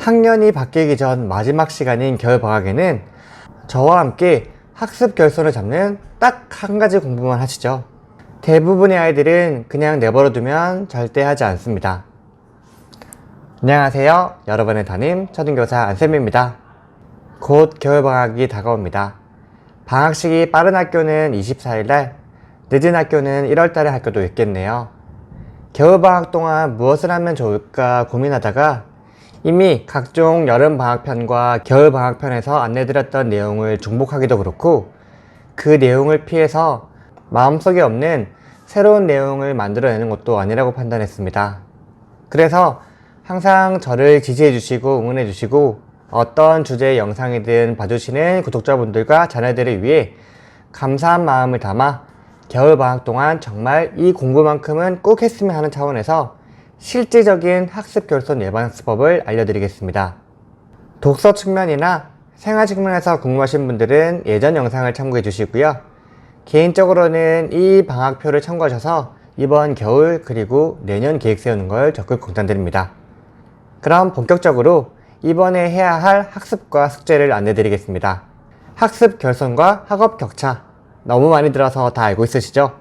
학년이 바뀌기 전 마지막 시간인 겨울방학에는 저와 함께 학습 결손을 잡는 딱 한 가지 공부만 하시죠. 대부분의 아이들은 그냥 내버려 두면 절대 하지 않습니다. 안녕하세요. 여러분의 담임 초등교사 안쌤입니다. 곧 겨울방학이 다가옵니다. 방학식이 빠른 학교는 24일날, 늦은 학교는 1월달에 학교도 있겠네요. 겨울방학 동안 무엇을 하면 좋을까 고민하다가 이미 각종 여름 방학편과 겨울 방학편에서 안내드렸던 내용을 중복하기도 그렇고 그 내용을 피해서 마음속에 없는 새로운 내용을 만들어내는 것도 아니라고 판단했습니다. 그래서 항상 저를 지지해 주시고 응원해 주시고 어떤 주제의 영상이든 봐주시는 구독자분들과 자녀들을 위해 감사한 마음을 담아 겨울방학 동안 정말 이 공부만큼은 꼭 했으면 하는 차원에서 실질적인 학습 결손 예방 학습법을 알려드리겠습니다. 독서 측면이나 생활 측면에서 궁금하신 분들은 예전 영상을 참고해 주시고요. 개인적으로는 이 방학표를 참고하셔서 이번 겨울 그리고 내년 계획 세우는 걸 적극 권장드립니다. 그럼 본격적으로 이번에 해야 할 학습과 숙제를 안내드리겠습니다. 학습 결손과 학업 격차 너무 많이 들어서 다 알고 있으시죠?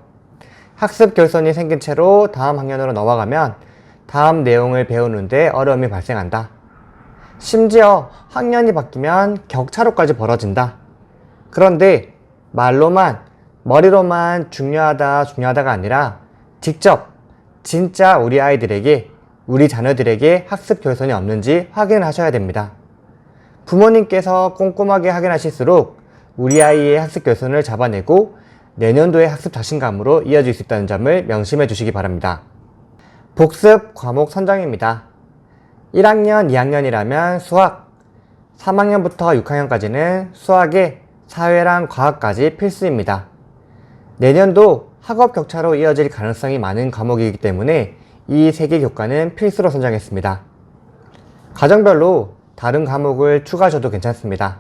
학습 결손이 생긴 채로 다음 학년으로 넘어가면 다음 내용을 배우는데 어려움이 발생한다. 심지어 학년이 바뀌면 격차로까지 벌어진다. 그런데 말로만, 머리로만 중요하다, 중요하다가 아니라 직접 진짜 우리 아이들에게, 우리 자녀들에게 학습 결손이 없는지 확인을 하셔야 됩니다. 부모님께서 꼼꼼하게 확인하실수록 우리 아이의 학습 결손을 잡아내고 내년도의 학습 자신감으로 이어질 수 있다는 점을 명심해 주시기 바랍니다. 복습 과목 선정입니다. 1학년, 2학년이라면 수학, 3학년부터 6학년까지는 수학에 사회랑 과학까지 필수입니다. 내년도 학업 격차로 이어질 가능성이 많은 과목이기 때문에 이 세 개 교과는 필수로 선정했습니다. 과정별로 다른 과목을 추가하셔도 괜찮습니다.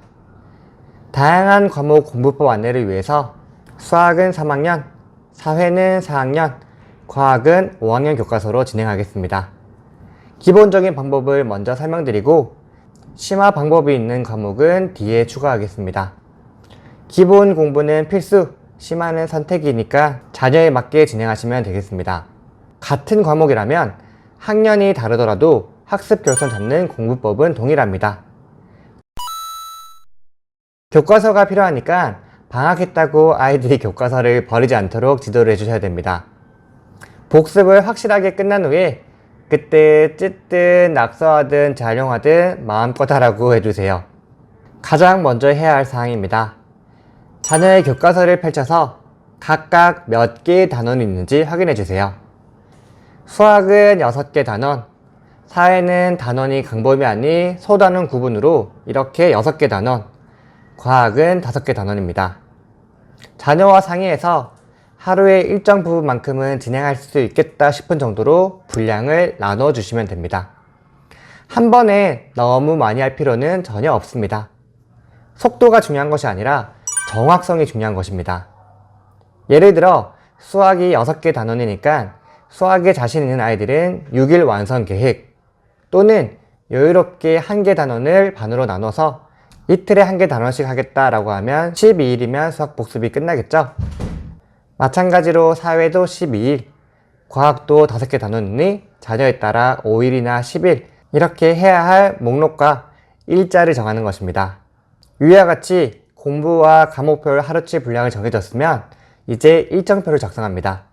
다양한 과목 공부법 안내를 위해서 수학은 3학년, 사회는 4학년, 과학은 5학년 교과서로 진행하겠습니다. 기본적인 방법을 먼저 설명드리고 심화 방법이 있는 과목은 뒤에 추가하겠습니다. 기본 공부는 필수, 심화는 선택이니까 자녀에 맞게 진행하시면 되겠습니다. 같은 과목이라면 학년이 다르더라도 학습 결손 잡는 공부법은 동일합니다. 교과서가 필요하니까 방학했다고 아이들이 교과서를 버리지 않도록 지도를 해주셔야 됩니다. 복습을 확실하게 끝난 후에 그때 찢든 낙서하든 자룡하든 마음껏 하라고 해주세요. 가장 먼저 해야 할 사항입니다. 자녀의 교과서를 펼쳐서 각각 몇 개의 단원이 있는지 확인해 주세요. 수학은 6개 단원, 사회는 단원이 강범위 아니 소단원 구분으로 이렇게 6개 단원, 과학은 5개 단원입니다. 자녀와 상의해서 하루에 일정 부분만큼은 진행할 수 있겠다 싶은 정도로 분량을 나눠 주시면 됩니다. 한 번에 너무 많이 할 필요는 전혀 없습니다. 속도가 중요한 것이 아니라 정확성이 중요한 것입니다. 예를 들어 수학이 6개 단원이니까 수학에 자신 있는 아이들은 6일 완성 계획 또는 여유롭게 한 개 단원을 반으로 나눠서 이틀에 한 개 단원씩 하겠다라고 하면 12일이면 수학 복습이 끝나겠죠? 마찬가지로 사회도 12일, 과학도 5개 단원이니 자녀에 따라 5일이나 10일 이렇게 해야 할 목록과 일자를 정하는 것입니다. 위와 같이 공부와 과목별 하루치 분량을 정해졌으면 이제 일정표를 작성합니다.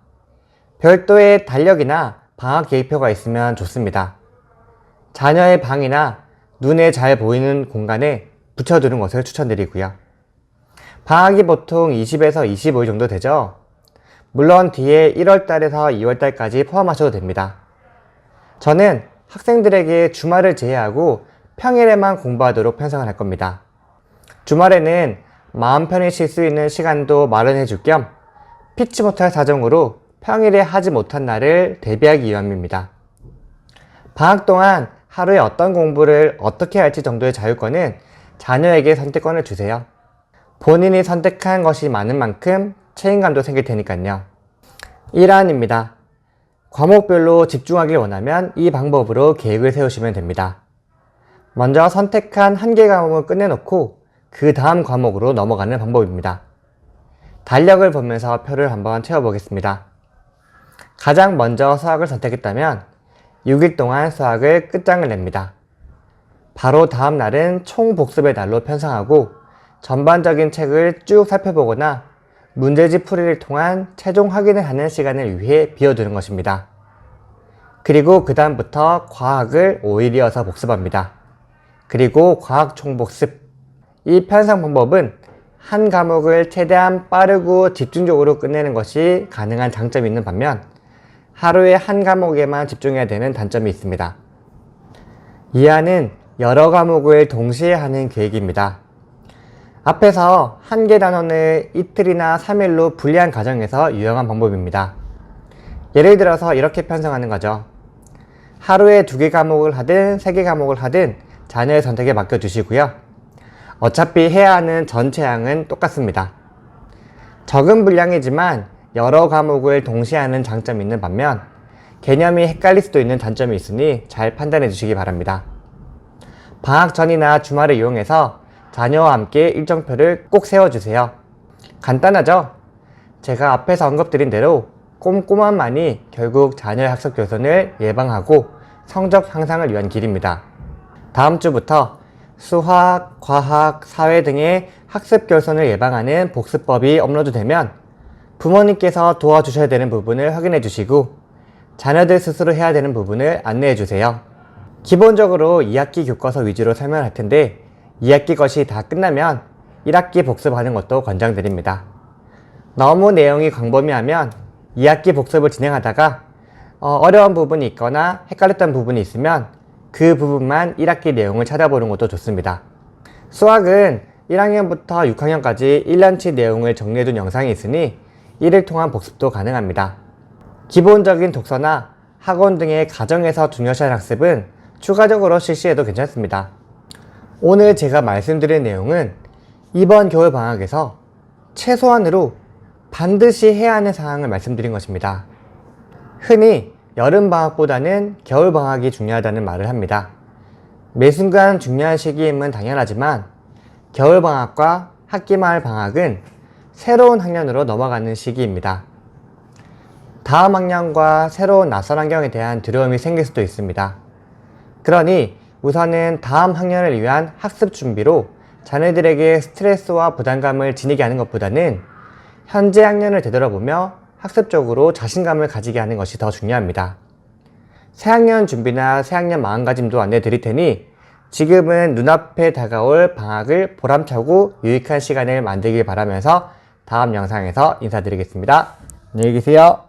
별도의 달력이나 방학 계획표가 있으면 좋습니다. 자녀의 방이나 눈에 잘 보이는 공간에 붙여두는 것을 추천드리고요. 방학이 보통 20에서 25일 정도 되죠? 물론 뒤에 1월달에서 2월달까지 포함하셔도 됩니다. 저는 학생들에게 주말을 제외하고 평일에만 공부하도록 편성을 할 겁니다. 주말에는 마음 편히 쉴 수 있는 시간도 마련해 줄 겸 피치 못할 사정으로 평일에 하지 못한 날을 대비하기 위함입니다. 방학 동안 하루에 어떤 공부를 어떻게 할지 정도의 자유권은 자녀에게 선택권을 주세요. 본인이 선택한 것이 많은 만큼 책임감도 생길 테니까요. 1안입니다. 과목별로 집중하길 원하면 이 방법으로 계획을 세우시면 됩니다. 먼저 선택한 한 개 과목을 끝내놓고 그 다음 과목으로 넘어가는 방법입니다. 달력을 보면서 표를 한번 채워보겠습니다. 가장 먼저 수학을 선택했다면 6일 동안 수학을 끝장을 냅니다. 바로 다음 날은 총 복습의 날로 편성하고 전반적인 책을 쭉 살펴보거나 문제집 풀이를 통한 최종 확인을 하는 시간을 위해 비워두는 것입니다. 그리고 그 다음부터 과학을 5일 이어서 복습합니다. 그리고 과학 총복습. 이 편성 방법은 한 과목을 최대한 빠르고 집중적으로 끝내는 것이 가능한 장점이 있는 반면 하루에 한 과목에만 집중해야 되는 단점이 있습니다. 이하는 여러 과목을 동시에 하는 계획입니다. 앞에서 한 개 단원을 이틀이나 3일로 분리한 과정에서 유용한 방법입니다. 예를 들어서 이렇게 편성하는 거죠. 하루에 두 개 과목을 하든 세 개 과목을 하든 자녀의 선택에 맡겨주시고요. 어차피 해야 하는 전체 양은 똑같습니다. 적은 분량이지만 여러 과목을 동시에 하는 장점이 있는 반면 개념이 헷갈릴 수도 있는 단점이 있으니 잘 판단해 주시기 바랍니다. 방학 전이나 주말을 이용해서 자녀와 함께 일정표를 꼭 세워주세요. 간단하죠? 제가 앞에서 언급드린 대로 꼼꼼함만이 결국 자녀의 학습 교선을 예방하고 성적 향상을 위한 길입니다. 다음 주부터 수학, 과학, 사회 등의 학습 결손을 예방하는 복습법이 업로드되면 부모님께서 도와주셔야 되는 부분을 확인해 주시고 자녀들 스스로 해야 되는 부분을 안내해 주세요. 기본적으로 2학기 교과서 위주로 설명할 텐데 2학기 것이 다 끝나면 1학기 복습하는 것도 권장드립니다. 너무 내용이 광범위하면 2학기 복습을 진행하다가 어, 려운 부분이 있거나 헷갈렸던 부분이 있으면 그 부분만 1학기 내용을 찾아보는 것도 좋습니다. 수학은 1학년부터 6학년까지 1년치 내용을 정리해둔 영상이 있으니 이를 통한 복습도 가능합니다. 기본적인 독서나 학원 등의 가정에서 중요시한 학습은 추가적으로 실시해도 괜찮습니다. 오늘 제가 말씀드린 내용은 이번 겨울 방학에서 최소한으로 반드시 해야 하는 사항을 말씀드린 것입니다. 흔히 여름 방학보다는 겨울 방학이 중요하다는 말을 합니다. 매 순간 중요한 시기임은 당연하지만 겨울 방학과 학기 말 방학은 새로운 학년으로 넘어가는 시기입니다. 다음 학년과 새로운 낯선 환경에 대한 두려움이 생길 수도 있습니다. 그러니 우선은 다음 학년을 위한 학습 준비로 자녀들에게 스트레스와 부담감을 지니게 하는 것보다는 현재 학년을 되돌아보며 학습적으로 자신감을 가지게 하는 것이 더 중요합니다. 새학년 준비나 새학년 마음가짐도 안내 드릴 테니 지금은 눈앞에 다가올 방학을 보람차고 유익한 시간을 만들길 바라면서 다음 영상에서 인사드리겠습니다. 안녕히 계세요.